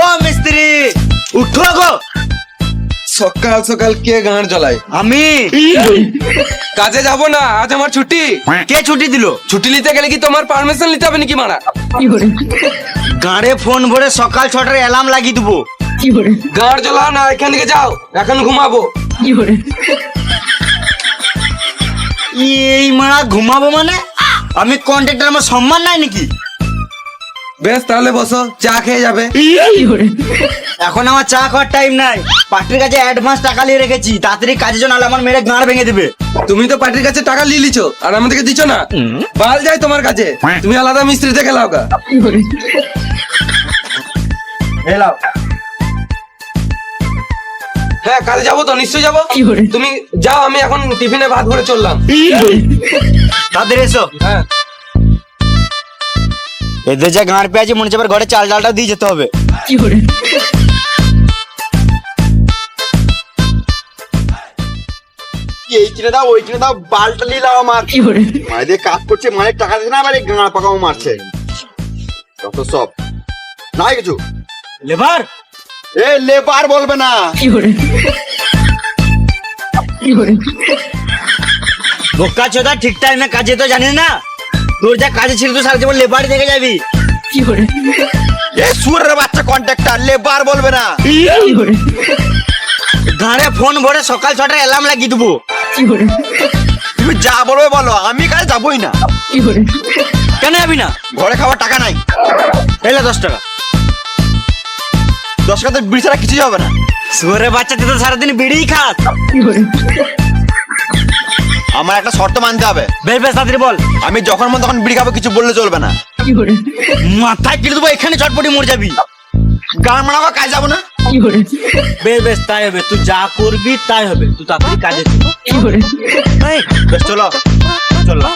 ও মিস্ত্রি উঠো গো। সকাল সকাল কে গান জ্বলায়? আমি। কাজে যাব না আজ আমার ছুটি। হ্যাঁ। কে ছুটি দিল? ছুটি নিতে গেলে কি তোমার পারমিশন নিতে হবে নাকি মারা? গাঁড়ে ফোন ভরে সকাল ছটার অ্যালার্ম লাগিয়ে দেবো। গাড় জ্বলা না এখান থেকে যাও এখন ঘুমাবো। এই মারা ঘুমাবো মানে? আমি কন্ট্রাক্টর আমার সম্মান নাই নাকি? বেশ তাহলে বসো চা খেয়ে যাবে। এখন আমার চা খাওয়ার টাইম নাই। পার্টির কাছে অ্যাডভান্স টাকা নিয়ে রেখেছি তাড়াতাড়ি কাজের জন্য নাহলে আমার মেরে গাঁড় ভেঙে দেবে। তুমি তো পার্টির কাছে টাকা নিয়ে লিছো আর আমাদেরকে দিছো না। বাল যায় তোমার কাছে। তুমি আলাদা মিস্ত্রি দেখে লাও গা। এলাও হ্যাঁ কাজে যাব তো নিশ্চয়ই যাব। তুমি যাও আমি এখন টিফিনে ভাত ভরে চললাম। তাদের এসো হ্যাঁ। এদের যা গাঁড় পেয়েছে মনে হচ্ছে এবার ঘরে চাল ডালটা দিয়ে যেতে হবে। এই কিনে দাও ওই কিনে দাও বালটা নিয়ে নিলাম আমার। মায়েদের কাজ করছে মায়ের টাকা দিচ্ছে না আবার এই গাঁড় পাকাও মারছে। কত সব। নাই কিছু? লেবার? এ লেবার বলবে না। বোকা চোদা ঠিক টাইমে কাজে তো জানিস না? তোর যা কাজে ছিল তো সারা জীবন লেবারই দেখে যাবি। কি করে? এ সুরের বাচ্চা কন্ট্রাক্টর লেবার বলবে না। গাঁড়ে ফোন ভরে সকাল ছটার অ্যালার্ম লাগিয়ে দেবো। তুমি যা বলবে বলো আমি কাজে যাবোই না। কেন যাবি না? ঘরে খাওয়ার টাকা নাই। এলে দশ টাকা। দশ টাকা তো বিড়ি ছাড়া কিছুই হবে না। শুয়ারের বাচ্চা তুই তো সারাদিন বিড়িই খাস। আমার একটা শর্ত মানতে হবে। বেশ বেশ তাড়াতাড়ি বল। আমি যখন মন তখন বিড়ি খাব কিছু বললে চলবে না। মাথায় কিনে দেবো এখানে চটপটি মরে যাবি। গান মানাবো কাজ যাব না? বেশ বেশ তাই হবে। তুই যা করবি তাই হবে। তুই তাড়াতাড়ি কাজে চল। এই, বেশ চলো। চলো।